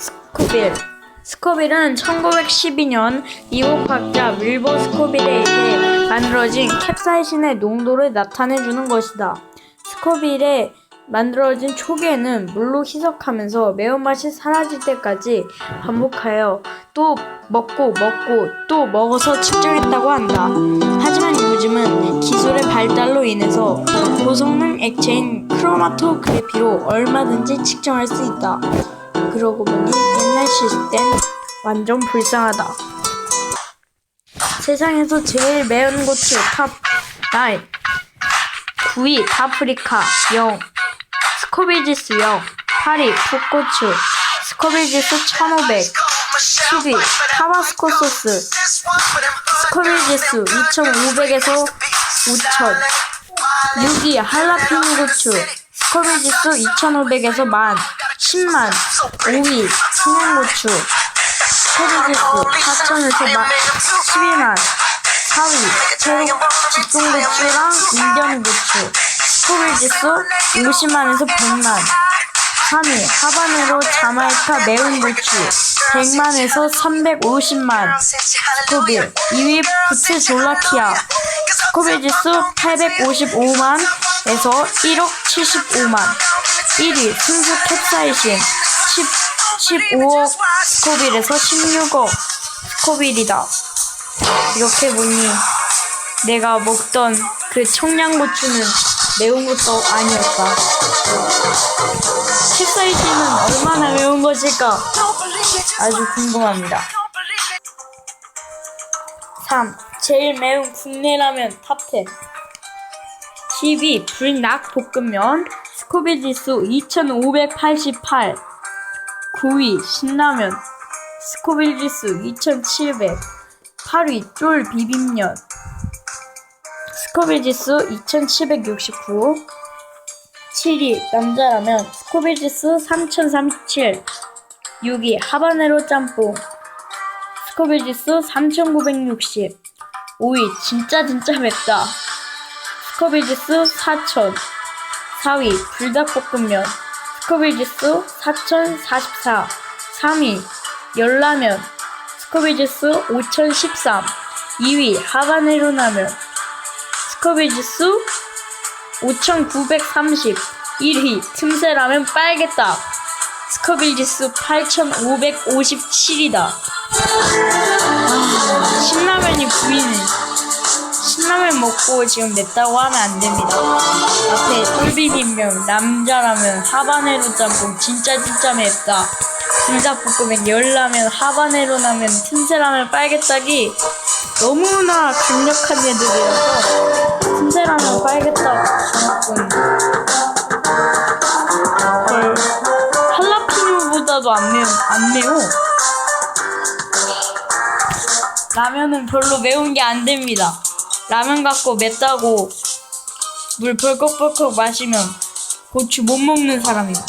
스코빌. 스코빌은 1912년 미국 과학자 윌버 스코빌에 의해 만들어진 캡사이신의 농도를 나타내주는 것이다. 스코빌에 만들어진 초기에는 물로 희석하면서 매운맛이 사라질 때까지 반복하여 또 먹고 먹고 또 먹어서 측정했다고 한다. 하지만 요즘은 기술의 발달로 인해서 고성능 액체인 크로마토그래피로 얼마든지 측정할 수 있다. 그러고 보니 옛날 시스템 완전 불쌍하다. 세상에서 제일 매운 고추 탑 9. 9위 파프리카 0. 스코빌지스 0. 8위 풋고추 스코빌지스 1500. 10위 타바스코 소스 스코빌지스 2500에서 5000. 6위 할라피뇨 고추 스코빌지수 2,500에서 만 10만 5위 청양고추 스코빌지수 4,000에서 만 12만 4위 태국 집중고추랑 인견고추 스코빌지수 50만에서 100만 3위 하바네로 자마이카 매운 고추 100만에서 350만 스코빌 2위 부츠 졸라키아 스코빌 지수 855만에서 1억 75만 1위 순수 캡사이신 10, 15억 스코빌에서 16억 스코빌이다. 이렇게 보니 내가 먹던 그 청양고추는 매운 것도 아니었다. 캡사이신은 얼마나 매운 것일까 아주 궁금합니다. 3. 제일 매운 국내 라면 탑10 10위 불낙 볶음면 스코빌 지수 2588 9위 신라면 스코빌 지수 2700 8위 쫄 비빔면 스코빌 지수 2769 7위 남자라면 스코빌 지수 3037 6위 하바네로 짬뽕 스코빌 지수 3960 5위 진짜 진짜 맵다. 스코빌 지수 4000 4위 불닭볶음면. 스코빌 지수 4044 3위 열라면. 스코빌 지수 5013 2위 하바네로 라면. 스코빌 지수 5930 1위 틈새라면 빨겠다. 스코빌 지수 8557이다. 아, 신라면이 부인해 신라면 먹고 지금 맵다고 하면 안 됩니다. 앞에 쫄비빔면 남자라면 하바네로 짬뽕 진짜 진짜 맵다. 불닭볶음면 열라면 하바네로 라면 틈새라면 빨겠다기 너무나 강력한 애들이라서 틈새라면 빨겠다 짬뽕 헐 할라피뇨보다도 안 매운 안 매워. 라면은 별로 매운 게 안 됩니다 라면 갖고 맵다고 물 벌컥벌컥 마시면 고추 못 먹는 사람입니다